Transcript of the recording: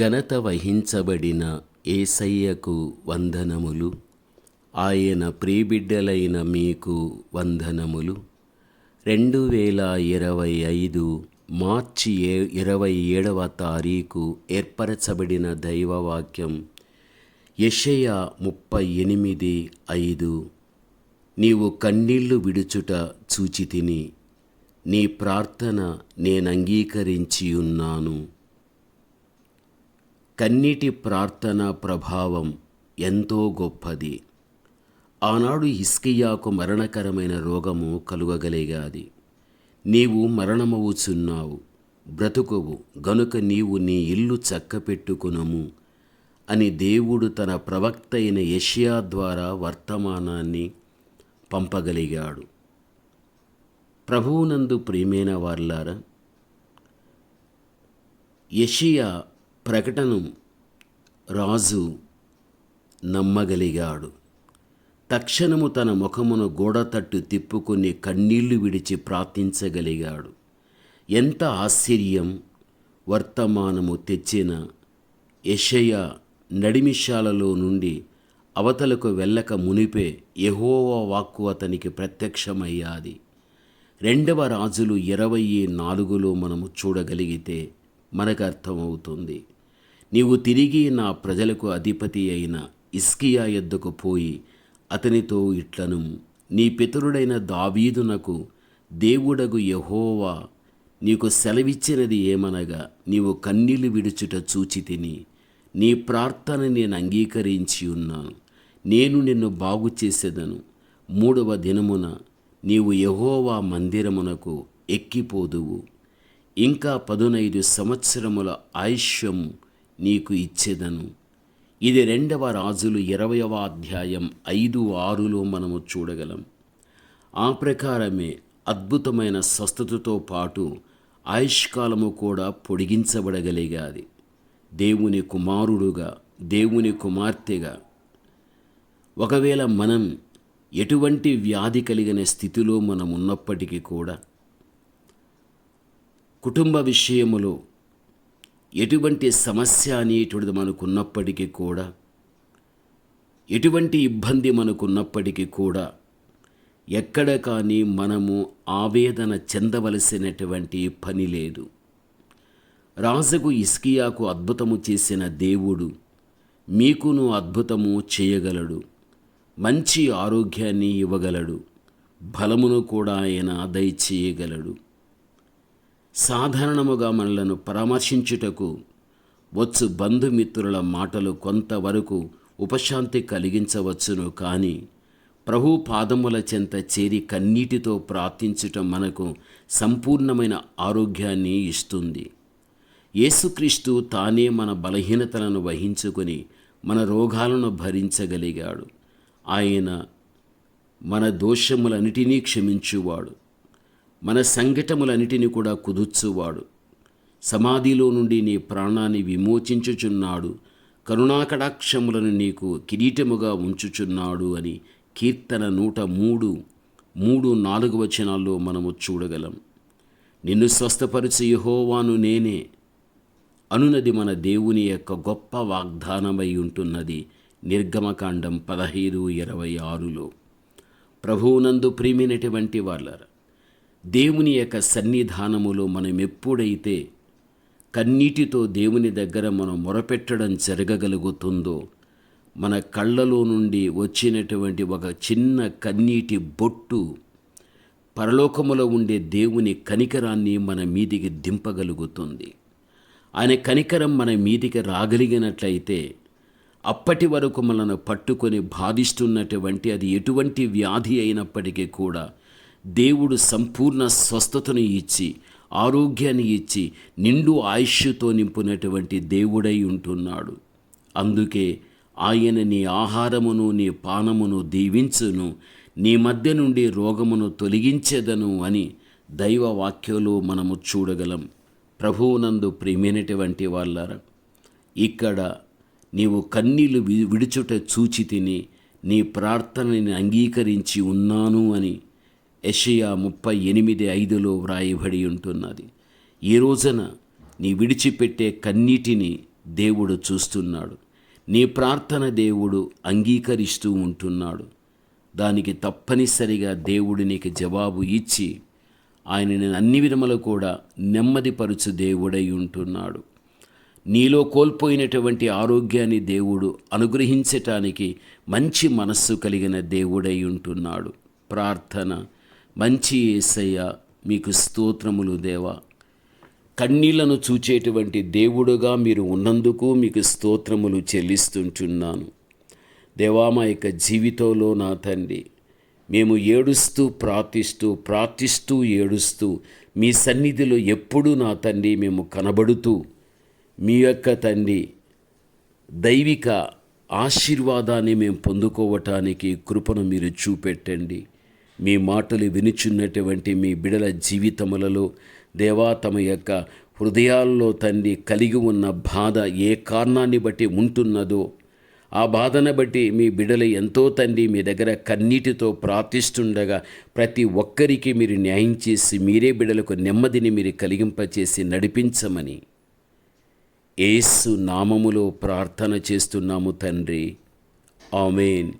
ఘనత వహించబడిన ఏసయ్యకు వందనములు. ఆయన ప్రీబిడ్డలైన మీకు వందనములు. రెండు వేల ఇరవై ఐదు మార్చి ఏ ఇరవై ఏడవ తారీఖు ఏర్పరచబడిన దైవవాక్యం యషయ ముప్పై ఎనిమిది ఐదు. నీవు కన్నీళ్ళు విడుచుట చూచితిని నీ ప్రార్థన నేను అంగీకరించి ఉన్నాను కన్నీటి ప్రార్థన ప్రభావం ఎంతో గొప్పది. ఆనాడు హిస్కియాకు మరణకరమైన రోగము కలుగగలిగాది. నీవు మరణమవుచున్నావు. బ్రతుకువు. గనుక నీవు నీ ఇల్లు చక్కపెట్టుకునము అని దేవుడు తన ప్రవక్త అయిన యషియా ద్వారా వర్తమానాన్ని పంపగలిగాడు. ప్రభువునందు ప్రియమైన వార్లారా యషియా ప్రకటన రాజు నమ్మగలిగాడు. తక్షణము తన ముఖమును గోడ తట్టు తిప్పుకొని కన్నీళ్ళు విడిచి ప్రార్థించగలిగాడు. ఎంత ఆశ్చర్యం! వర్తమానము తెచ్చిన యషయ నడిమిషాలలో నుండి అవతలకు వెళ్ళక మునిపే యహోవా వాక్కు అతనికి ప్రత్యక్షమయ్యాది. రెండవ రాజులు ఇరవై నాలుగులో మనము చూడగలిగితే మనకు అర్థమవుతుంది. నీవు తిరిగి నా ప్రజలకు అధిపతి అయిన ఇస్కియా ఎద్దుకు పోయి అతనితో ఇట్లను నీ పితరుడైన దావీదునకు దేవుడగు యహోవా నీకు సెలవిచ్చినది ఏమనగా నీవు కన్నీళ్ళు విడుచుట చూచి తిని నీ ప్రార్థన నేను అంగీకరించి ఉన్నాను. నేను నిన్ను బాగు చేసేదను. మూడవ దినమున నీవు యహోవా మందిరమునకు ఎక్కిపోదువు. ఇంకా పదునైదు సంవత్సరముల ఆయుష్యం నీకు ఇచ్చేదను. ఇది రెండవ రాజులు ఇరవయవ అధ్యాయం ఐదు ఆరులో మనము చూడగలం. ఆ ప్రకారమే అద్భుతమైన స్వస్థతతో పాటు ఆయుష్కాలము కూడా పొడిగించబడగలిగాది. దేవుని కుమారుడుగా దేవుని కుమార్తెగా. ఒకవేళ మనం ఎటువంటి వ్యాధి కలిగిన స్థితిలో మనం ఉన్నప్పటికీ కూడా కుటుంబ విషయములో ఎటువంటి సమస్య అనేటువంటిది మనకున్నప్పటికీ కూడా ఎటువంటి ఇబ్బంది మనకున్నప్పటికీ కూడా ఎక్కడ కానీ మనము ఆవేదన చెందవలసినటువంటి పని లేదు. రాజుకు ఇస్కియాకు అద్భుతము చేసిన దేవుడు మీకును అద్భుతము చేయగలడు మంచి ఆరోగ్యాన్ని ఇవ్వగలడు బలమును కూడా ఆయన దయచేయగలడు. సాధారణముగా మనలను పరామర్శించుటకు వచ్చు బంధుమిత్రుల మాటలు కొంతవరకు ఉపశాంతి కలిగించవచ్చును కానీ ప్రభు పాదముల చెంత చేరి కన్నీటితో ప్రార్థించటం మనకు సంపూర్ణమైన ఆరోగ్యాన్ని ఇస్తుంది. యేసుక్రీస్తు తానే మన బలహీనతలను వహించుకొని మన రోగాలను భరించగలిగాడు. ఆయన మన దోషములన్నిటినీ క్షమించువాడు. మన సంఘటములన్నిటిని కూడా కుదుర్చువాడు. సమాధిలో నుండి నీ ప్రాణాన్ని విమోచించుచున్నాడు. కరుణాకటాక్షములను నీకు కిరీటముగా ఉంచుచున్నాడు అని కీర్తన నూట మూడు మూడు నాలుగు వచనాల్లో మనము చూడగలం. నిన్ను స్వస్థపరిచి యహోవాను నేనే. అనునది మన దేవుని యొక్క గొప్ప వాగ్దానమై ఉంటున్నది నిర్గమకాండం పదహైదు ఇరవై ఆరులో. ప్రభువునందు ప్రేమినటువంటి వాళ్ళరా దేవుని యొక్క సన్నిధానములో మనం ఎప్పుడైతే కన్నీటితో దేవుని దగ్గర మనం మొరపెట్టడం జరగగలుగుతుందో మన కళ్ళలో నుండి వచ్చినటువంటి ఒక చిన్న కన్నీటి బొట్టు పరలోకములో ఉండే దేవుని కనికరాన్ని మన మీదికి దింపగలుగుతుంది. ఆయన కనికరం మన మీదికి రాగలిగినట్లయితే అప్పటి వరకు మనను పట్టుకొని బాధిస్తున్నటువంటి అది ఎటువంటి వ్యాధి అయినప్పటికీ కూడా దేవుడు సంపూర్ణ స్వస్థతను ఇచ్చి ఆరోగ్యాన్ని ఇచ్చి నిండు ఆయుష్తో నింపునటువంటి దేవుడై ఉంటున్నాడు. అందుకే ఆయన నీ ఆహారమును నీ పానమును దీవించును నీ మధ్య నుండి రోగమును తొలగించేదను అని దైవ వాక్యంలో మనము చూడగలం. ప్రభువునందు ప్రేమైనటువంటి వాళ్ళారా ఇక్కడ నీవు కన్నీళ్ళు విడుచుట చూచి తిని నీ ప్రార్థనని అంగీకరించి ఉన్నాను అని యషయా ముప్పై ఎనిమిది ఐదులో వ్రాయబడి ఉంటున్నది. ఈ రోజున నీ విడిచిపెట్టే కన్నీటిని దేవుడు చూస్తున్నాడు. నీ ప్రార్థన దేవుడు అంగీకరిస్తూ ఉంటున్నాడు. దానికి తప్పనిసరిగా దేవుడు నీకు జవాబు ఇచ్చి ఆయనని అన్ని విధములు కూడా నెమ్మదిపరుచు దేవుడై ఉంటున్నాడు. నీలో కోల్పోయినటువంటి ఆరోగ్యాన్ని దేవుడు అనుగ్రహించటానికి మంచి మనస్సు కలిగిన దేవుడై ఉంటున్నాడు. ప్రార్థన మంచి ఏసయ్య మీకు స్తోత్రములు దేవా. కన్నీళ్ళను చూచేటువంటి దేవుడుగా మీరు ఉన్నందుకు మీకు స్తోత్రములు చెల్లిస్తుంటున్నాను. దేవా మా యొక్క జీవితంలో నా తండ్రి మేము ఏడుస్తూ ప్రార్థిస్తూ ప్రార్థిస్తూ ఏడుస్తూ మీ సన్నిధిలో ఎప్పుడూ నా తండ్రి మేము కనబడుతూ మీ యొక్క తండ్రి దైవిక ఆశీర్వాదాన్ని మేము పొందుకోవటానికి కృపను మీరు చూపెట్టండి. మీ మాటలు వినుచున్నటువంటి మీ బిడల జీవితములలో దేవా తమ యొక్క హృదయాల్లో తండ్రి కలిగి ఉన్న బాధ ఏ కారణాన్ని బట్టి ఉంటున్నదో ఆ బాధను బట్టి మీ బిడలు ఎంతో తండ్రి మీ దగ్గర కన్నీటితో ప్రార్థిస్తుండగా ప్రతి ఒక్కరికి మీరు న్యాయం చేసి మీరే బిడలకు నెమ్మదిని మీరు కలిగింపచేసి నడిపించమని ఏసు నామములో ప్రార్థన చేస్తున్నాము తండ్రి. ఆమెన్.